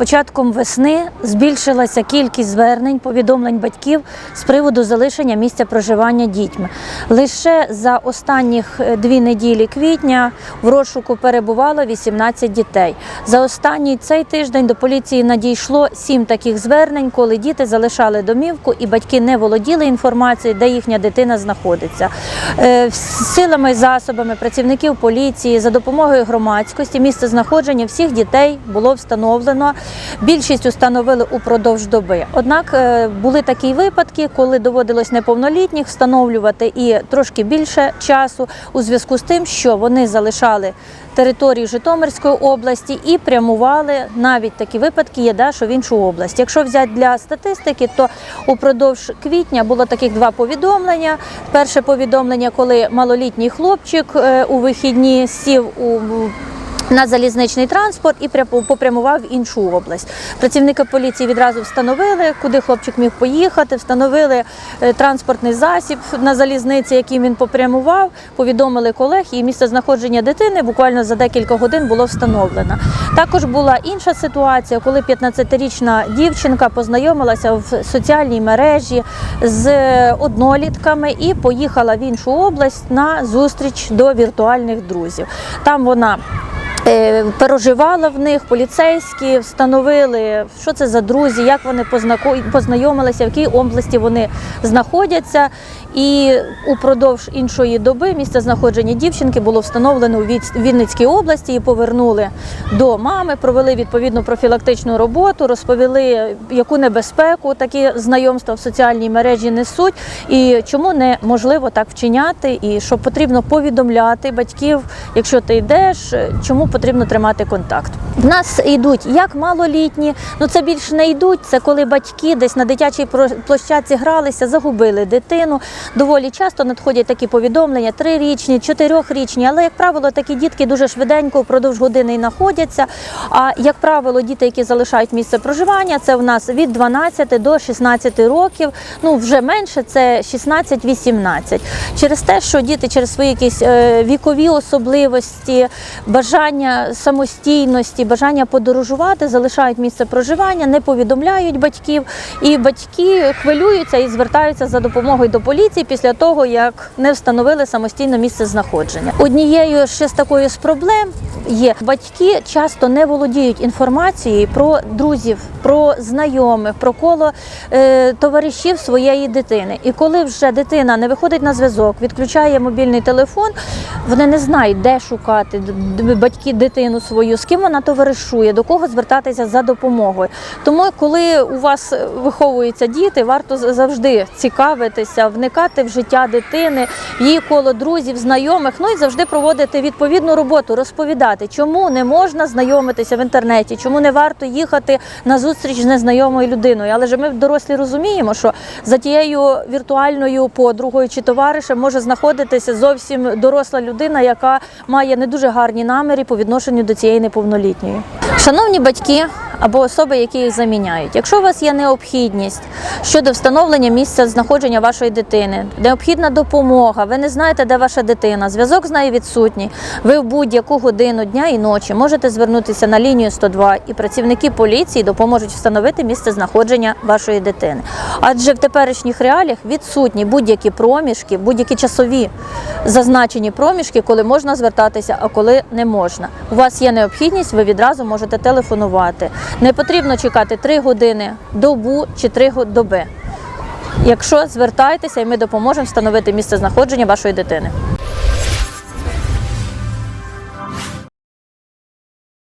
початком весни збільшилася кількість звернень, повідомлень батьків з приводу залишення місця проживання дітьми. Лише за останніх е, дві неділі квітня в розшуку перебувало 18 дітей. За останній цей тиждень до поліції надійшло сім таких звернень, коли діти залишали домівку і батьки не володіли інформацією, де їхня дитина знаходиться. Е, Силами, засобами працівників поліції за допомогою громадськості місце знаходження всіх дітей було встановлено. Більшість установили упродовж доби. Однак е, були такі випадки, коли доводилось неповнолітніх встановлювати і трошки більше часу у зв'язку з тим, що вони залишали територію Житомирської області і прямували навіть такі випадки є, да, в іншу область. Якщо взяти для статистики, то упродовж квітня було таких два повідомлення. Перше повідомлення, коли малолітній хлопчик е, у вихідні сів у на залізничний транспорт і пря- попрямував в іншу область. Працівники поліції відразу встановили, куди хлопчик міг поїхати, встановили е, транспортний засіб на залізниці, яким він попрямував, повідомили колег, і місце знаходження дитини буквально за декілька годин було встановлено. Також була інша ситуація, коли 15-річна дівчинка познайомилася в соціальній мережі з однолітками і поїхала в іншу область на зустріч до віртуальних друзів. Там вона Е, Переживала в них поліцейські, встановили, що це за друзі, як вони познайомилися, в якій області вони знаходяться. І упродовж іншої доби місце знаходження дівчинки було встановлено у Вінницькій області. Її повернули до мами, провели відповідну профілактичну роботу, розповіли, яку небезпеку такі знайомства в соціальній мережі несуть, і чому неможливо так вчиняти, і що потрібно повідомляти батьків, якщо ти йдеш, чому потрібно тримати контакт. В нас йдуть як малолітні, ну це більш не йдуть. Це коли батьки десь на дитячій площадці гралися, загубили дитину. Доволі часто надходять такі повідомлення: трирічні, чотирьохрічні, але як правило, такі дітки дуже швиденько впродовж години знаходяться. А як правило, діти, які залишають місце проживання, це в нас від 12 до 16 років. Ну вже менше це 16-18. Через те, що діти через свої якісь е, вікові особливості, бажання самостійності, бажання подорожувати, залишають місце проживання, не повідомляють батьків, і батьки хвилюються і звертаються за допомогою до поліції після того, як не встановили самостійно місце знаходження. Однією ще з такою з проблем є батьки часто не володіють інформацією про друзів, про знайомих, про коло е, товаришів своєї дитини. І коли вже дитина не виходить на зв'язок, відключає мобільний телефон, вони не знають, де шукати д- д- дитину свою, з ким вона товаришує, до кого звертатися за допомогою. Тому, коли у вас виховуються діти, варто завжди цікавитися, вникати в життя дитини, її коло друзів, знайомих, ну і завжди проводити відповідну роботу, розповідати, чому не можна знайомитися в інтернеті, чому не варто їхати на зустріч з незнайомою людиною. Але ж ми дорослі розуміємо, що за тією віртуальною подругою чи товаришем може знаходитися зовсім доросла людина, яка має не дуже гарні наміри відношенню до цієї неповнолітньої. Шановні батьки або особи, які їх заміняють, якщо у вас є необхідність щодо встановлення місця знаходження вашої дитини, необхідна допомога, ви не знаєте, де ваша дитина, зв'язок з нею відсутній. Ви в будь-яку годину дня і ночі можете звернутися на лінію 102 і працівники поліції допоможуть встановити місце знаходження вашої дитини. Адже в теперішніх реаліях відсутні будь-які проміжки, будь-які часові зазначені проміжки, коли можна звертатися, а коли не можна. У вас є необхідність, ви відразу можете телефонувати. Не потрібно чекати 3 години, добу чи 3 доби. Якщо звертайтеся, і ми допоможемо встановити місце знаходження вашої дитини.